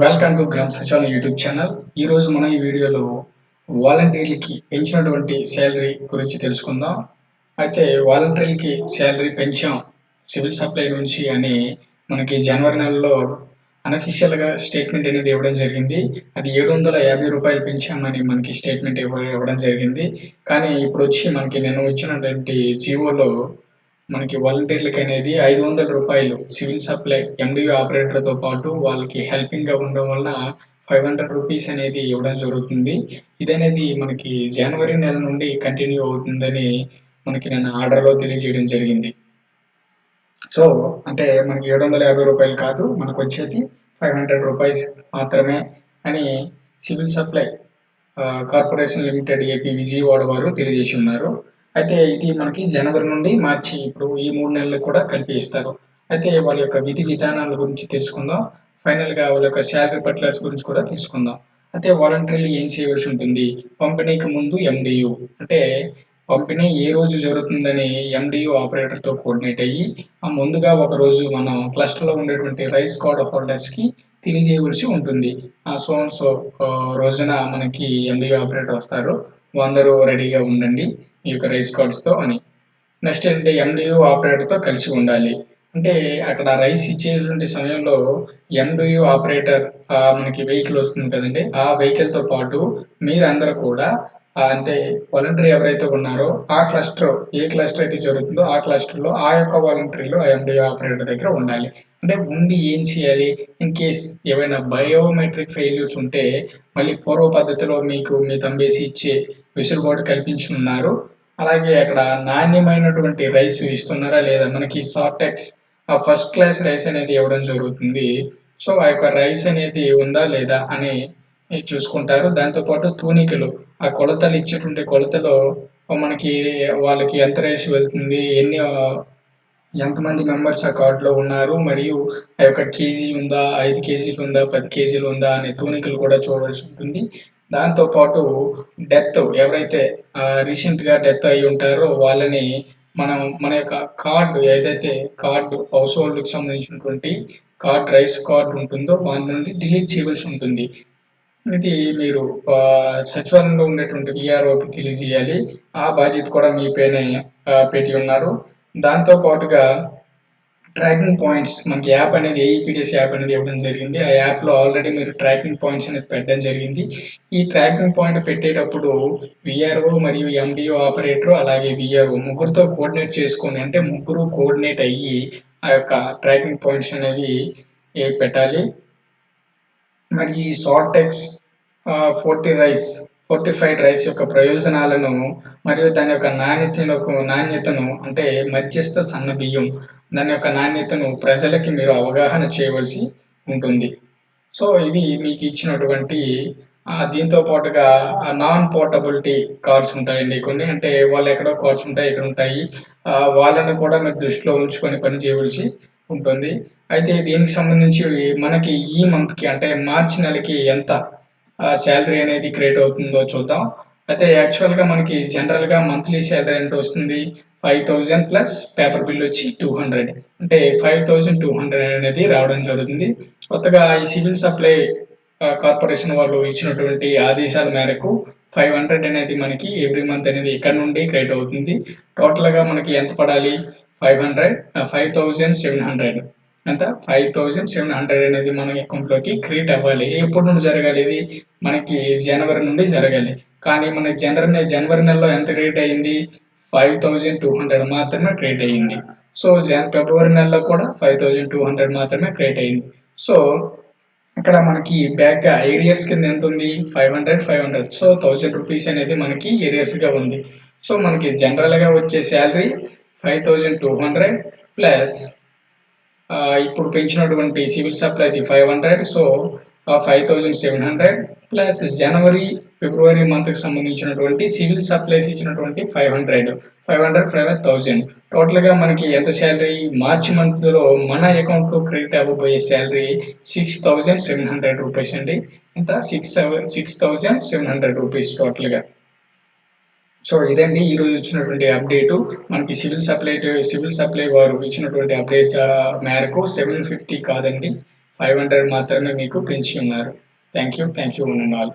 Welcome to Gram Sachivalayam YouTube channel ఈ రోజు మనం ఈ వీడియోలో వాలంటీర్లకి పెంచినటువంటి శాలరీ గురించి తెలుసుకుందాం. అయితే వాలంటీర్లకి శాలరీ పెంచాం సివిల్ సప్లై నుంచి అని మనకి జనవరి నెలలో అన్అఫీషియల్గా స్టేట్మెంట్ అనేది ఇవ్వడం జరిగింది. అది ఏడు వందల యాభై రూపాయలు పెంచామని మనకి స్టేట్మెంట్ ఇవ్వడం జరిగింది. కానీ ఇప్పుడు వచ్చి మనకి నేను వచ్చినటువంటి జీవోలో మనకి వాలంటీర్లకి అనేది ఐదు వందల రూపాయలు సివిల్ సప్లై ఎండియూ ఆపరేటర్తో పాటు వాళ్ళకి హెల్పింగ్గా ఉండడం వలన ఫైవ్ హండ్రెడ్ రూపీస్ అనేది ఇవ్వడం జరుగుతుంది. ఇది అనేది మనకి జనవరి నెల నుండి కంటిన్యూ అవుతుందని మనకి నేను ఆర్డర్లో తెలియజేయడం జరిగింది. సో అంటే మనకి ఏడు వందల యాభై రూపాయలు కాదు మనకు వచ్చేది ఫైవ్ హండ్రెడ్ రూపాయస్ మాత్రమే అని civil supply corporation limited AP Vijayawada వారు తెలియజేసి ఉన్నారు. అయితే ఇది మనకి జనవరి నుండి మార్చి ఇప్పుడు ఈ మూడు నెలలు కూడా కలిపి ఇస్తారు. అయితే వాళ్ళ యొక్క విధి విధానాల గురించి తెలుసుకుందాం. ఫైనల్గా వాళ్ళ యొక్క శాలరీ పట్లర్స్ గురించి కూడా తెలుసుకుందాం. అయితే వాలంటీర్లు ఏం చేయవలసి ఉంటుంది? పంపిణీకి ముందు ఎండియు అంటే పంపిణీ ఏ రోజు జరుగుతుందని ఎండియు ఆపరేటర్తో కోఆర్డినేట్ అయ్యి ముందుగా ఒక రోజు మనం క్లస్టర్లో ఉండేటువంటి రైస్ కార్డ్ హోల్డర్స్కి తెలియజేయవలసి ఉంటుంది. ఆ సో సో రోజున మనకి ఎండియు ఆపరేటర్ వస్తారు. అందరూ రెడీగా ఉండండి. ఈ యొక్క రైస్ కార్డ్స్తో అని. నెక్స్ట్ ఏంటంటే ఎండియు ఆపరేటర్తో కలిసి ఉండాలి. అంటే అక్కడ రైస్ ఇచ్చేటువంటి సమయంలో ఎండియు ఆపరేటర్ మనకి వెహికల్ వస్తుంది కదండి. ఆ వెహికల్తో పాటు మీరందరూ కూడా అంటే వాలంటరీ ఎవరైతే ఉన్నారో ఆ క్లస్టర్ ఏ క్లస్టర్ అయితే జరుగుతుందో ఆ క్లస్టర్లో ఆ యొక్క వాలంటరీలో ఆ ఆపరేటర్ దగ్గర ఉండాలి. అంటే ఉండి ఏం చేయాలి? ఇన్ కేస్ ఏవైనా బయోమెట్రిక్ ఫెయిల్యూర్స్ ఉంటే మళ్ళీ పూర్వ పద్ధతిలో మీకు మీ తంబేసి ఇచ్చే వెసులుబాటు కల్పించున్నారు అలాగే అక్కడ నాణ్యమైనటువంటి రైస్ ఇస్తున్నారా? లేదా మనకి సార్టెక్స్ ఆ ఫస్ట్ క్లాస్ రైస్ అనేది ఇవ్వడం జరుగుతుంది. సో ఆ యొక్క రైస్ అనేది ఉందా లేదా అని చూసుకుంటారు. దాంతోపాటు తూనికలు. ఆ కొలతలు ఇచ్చేటువంటి కొలతలో మనకి వాళ్ళకి ఎంత రేసి వెళ్తుంది ఎన్ని ఎంతమంది మెంబర్స్ ఆ కార్డులో ఉన్నారు మరియు ఆ యొక్క కేజీ ఉందా ఐదు కేజీలు ఉందా పది కేజీలు ఉందా అనే తూనికలు కూడా చూడవలసి ఉంటుంది. దాంతోపాటు డెత్ ఎవరైతే రీసెంట్గా డెత్ అయి ఉంటారో వాళ్ళని మనం మన యొక్క కార్డు ఏదైతే కార్డు హౌస్ హోల్డ్కి సంబంధించినటువంటి కార్డ్ రైస్ కార్డు ఉంటుందో వాళ్ళ నుండి డిలీట్ చేయవలసి ఉంటుంది. ఇది మీరు సచివాలయంలో ఉండేటువంటి విఆర్ఓకి తెలియజేయాలి. ఆ బాధ్యత కూడా మీ పైన పెట్టి ఉన్నారు. దాంతో పాటుగా ట్రాకింగ్ పాయింట్స్ మనకి యాప్ అనేది ఏఈపిడిఎస్ యాప్ అనేది ఇవ్వడం జరిగింది. ఆ యాప్లో ఆల్రెడీ మీరు ట్రాకింగ్ పాయింట్స్ అనేది పెట్టడం జరిగింది. ఈ ట్రాకింగ్ పాయింట్ పెట్టేటప్పుడు విఆర్ఓ మరియు ఎండిఓ ఆపరేటర్ అలాగే విఆర్ఓ ముగ్గురుతో కోఆర్డినేట్ చేసుకొని అంటే ముగ్గురు కోఆర్డినేట్ అయ్యి ఆ యొక్క ట్రాకింగ్ పాయింట్స్ అనేవి పెట్టాలి. మరి ఈ sortex forty rice fortified rice యొక్క ప్రయోజనాలను మరియు దాని యొక్క నాణ్యతను నాణ్యతను అంటే మధ్యస్థ సన్న బియ్యం దాని యొక్క నాణ్యతను ప్రజలకి మీరు అవగాహన చేయవలసి ఉంటుంది. సో ఇవి మీకు ఇచ్చినటువంటి దీంతో పాటుగా నాన్ పోర్టబిలిటీ కార్డ్స్ ఉంటాయండి. కొన్ని అంటే వాళ్ళు ఎక్కడో కార్డ్స్ ఉంటాయి ఇక్కడ ఉంటాయి. వాళ్ళని కూడా మీరు దృష్టిలో ఉంచుకొని పని చేయవలసి ఉంటుంది. అయితే దీనికి సంబంధించి మనకి ఈ మంత్కి అంటే మార్చి నెలకి ఎంత శాలరీ అనేది క్రియేట్ అవుతుందో చూద్దాం. అయితే యాక్చువల్గా మనకి జనరల్గా మంత్లీ శాలరీ ఎంత వస్తుంది? Five thousand plus paper bill వచ్చి టూ హండ్రెడ్ అంటే ఫైవ్ థౌజండ్ టూ హండ్రెడ్ అనేది రావడం జరుగుతుంది. కొత్తగా ఈ సివిల్ సప్లై కార్పొరేషన్ వాళ్ళు ఇచ్చినటువంటి ఆదేశాల మేరకు ఫైవ్ హండ్రెడ్ అనేది మనకి ఎవ్రీ మంత్ అనేది ఇక్కడ నుండి క్రియేట్ అవుతుంది. టోటల్గా మనకి ఎంత పడాలి? Five hundred five thousand seven hundred ఎంత ఫైవ్ థౌజండ్ సెవెన్ హండ్రెడ్ అనేది మన అకౌంట్లోకి క్రియేట్ అవ్వాలి. ఎప్పటి నుండి జరగాలి? ఇది మనకి జనవరి నుండి జరగాలి. కానీ మన జనవరి జనవరి నెలలో ఎంత క్రియేట్ అయ్యింది ఫైవ్ థౌజండ్ టూ హండ్రెడ్ మాత్రమే క్రియేట్ అయ్యింది సో జన్ ఫిబ్రవరి నెలలో కూడా ఫైవ్ థౌజండ్ టూ హండ్రెడ్ మాత్రమే క్రియేట్ అయ్యింది సో ఇక్కడ మనకి బ్యాక్ ఏరియాస్ కింద ఎంత ఉంది? Five hundred five hundred so thousand rupees అనేది మనకి ఏరియాస్గా ఉంది. సో మనకి జనరల్గా వచ్చే salary five thousand two hundred plus ఇప్పుడు పెంచినటువంటి civil సప్లైది five hundred so five thousand seven hundred plus జనవరి ఫిబ్రవరి మంత్కి సంబంధించినటువంటి సివిల్ సప్లైస్ ఇచ్చినటువంటి five hundred. Five hundred five thousand. టోటల్గా మనకి ఎంత శాలరీ? మార్చి మంత్లో మన అకౌంట్లో credit అవ్వబోయే salary six thousand seven hundred rupees అండి. ఎంత six six thousand seven hundred rupees టోటల్గా. సో ఇదండి ఈరోజు ఇచ్చినటువంటి అప్డేటు. మనకి సివిల్ సప్లై సివిల్ సప్లై వారు ఇచ్చినటువంటి అప్డేట్ మేరకు సెవెన్ ఫిఫ్టీ కాదండి. ఫైవ్ హండ్రెడ్ మాత్రమే మీకు పెంచి ఉన్నారు. Thank you. థ్యాంక్ యూ ఉన్న ఆల్.